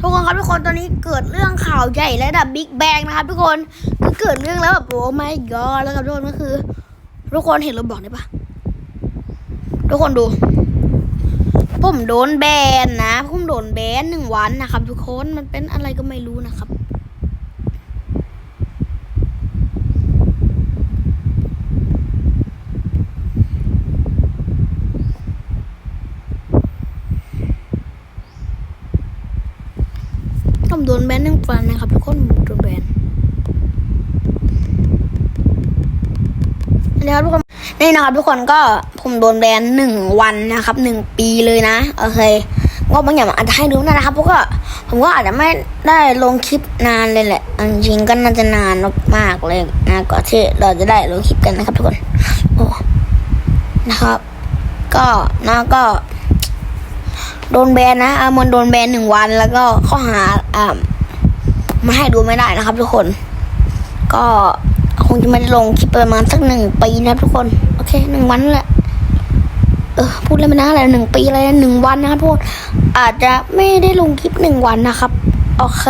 ทุกคนครับทุกคนตอนนี้เกิดเรื่องข่าวใหญ่ระดับบิ๊กแบงนะครับทุกคนคือเกิดเรื่องแล้วแบบโอ้ my god แล้วครับทุกคนก็คือ ทุกคนเห็นเราบอกได้ปะทุกคนดู ผมโดนแบนนะผมโดนแบนหนึ่งวันนะครับ ทุกคนมันเป็นอะไรก็ไม่รู้นะครับ ผมโดนแบนหนึ่งวันนะครับทุกคนโดนแบนนี่ครับทุกคนนี่นะครับทุกคนก็ผมโดนแบนหนึ่งวันนะครับหนึ่งปีเลยนะโอเคก็บางอย่างอาจจะให้ดูนะนะครับเพราะก็ผมก็อาจจะไม่ได้ลงคลิปนานเลยแหละจริงๆก็น่าจะนานมากๆเลยนะก่อนที่เราจะได้ลงคลิปกันนะครับทุกคนโอ้นะครับ ก็นะก็ โดนแบนนะอามอนโดนแบนหนึ่งวันแล้วก็ข้อหาอ่ามาให้ดูไม่ได้นะครับ ทุกคน ก็คงจะไม่ได้ลงคลิปประมาณสักหนึ่งปีนะครับทุกคน โอเคหนึ่งวันแหละเออพูดเลยไม่นะอะไรหนึ่งปีอะไรหนึ่งวันนะครับทุกคนอาจจะไม่ได้ลงคลิปหนึ่งวันนะครับ โอเค